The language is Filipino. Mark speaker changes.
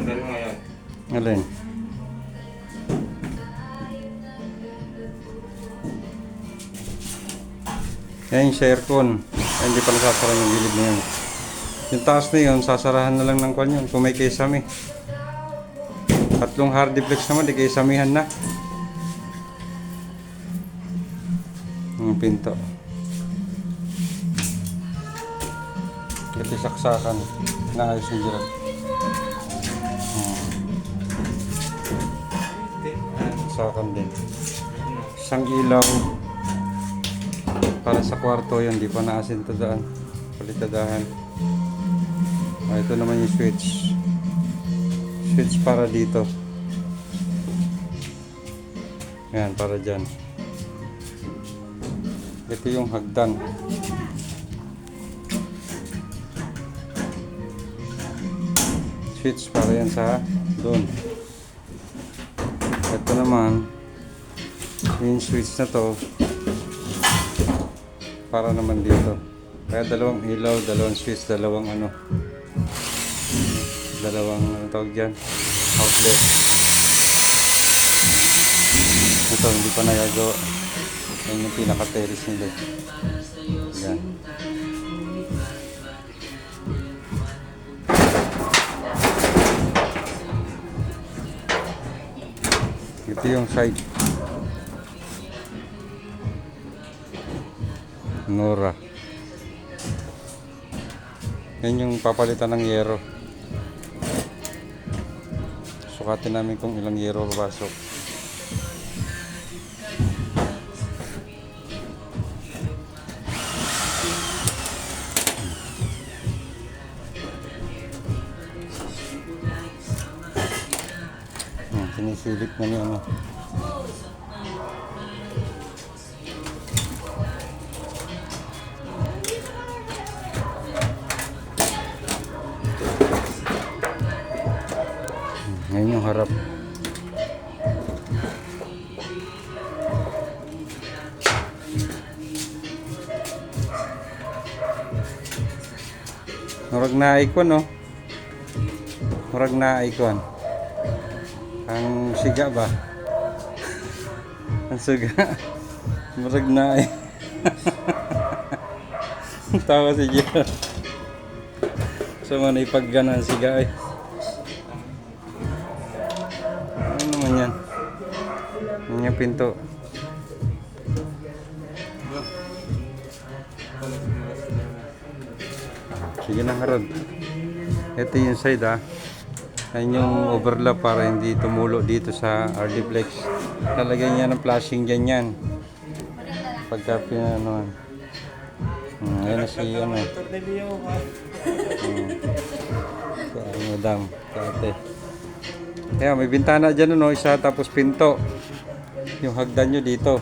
Speaker 1: Tanggal mo yan.
Speaker 2: Alin? Yan yung aircon. Ay, hindi pala sasara yung gilid na yun. Yung taas na yun, sasarahan na lang ng kwan yun kung may kesame. Tatlong hard duplex naman, di kesamihan na. Yung pinto. Ito saksakan. Naayos yung girap. Saksakan din. Isang ilaw. Para sa kwarto yun, di pa naasin to daan. Palitadahan. Ah, ito naman yung switch. Switch para dito. Yan, para dyan. Ito yung hagdan. Switch para yan sa doon. Ito naman, yung switch na to, para naman dito. Kaya dalawang ilaw, dalawang switch, dalawang ano, dalawang ano tawag dyan, outlet. Ito, hindi pa nagagawa. Yan yung pinaka-terrace nila. Yan. Ito yung side. Nora. Yan yung papalitan ng yero. Sukatin namin kung ilang yero papasok. Sinisilip na niya ano. Ngayon yung harap. Murag na icon, no? Murag na icon. Ang siga ba? Ang siga. Murag na ay. Tawa si Jero. So man ipaggan ang siga ay. Ano naman yan? Yan yung pinto. Sige na harod. Ito yung side ah. Yan yung overlap para hindi tumulo dito sa RD-Flex. Lalagyan niya ng flashing dyan yan. Pagka pinanoan. Hmm, ayan na si ano. Hmm. Kaya madam, kate. Kaya may bintana dyan no, isa tapos pinto. Yung hagdan nyo dito.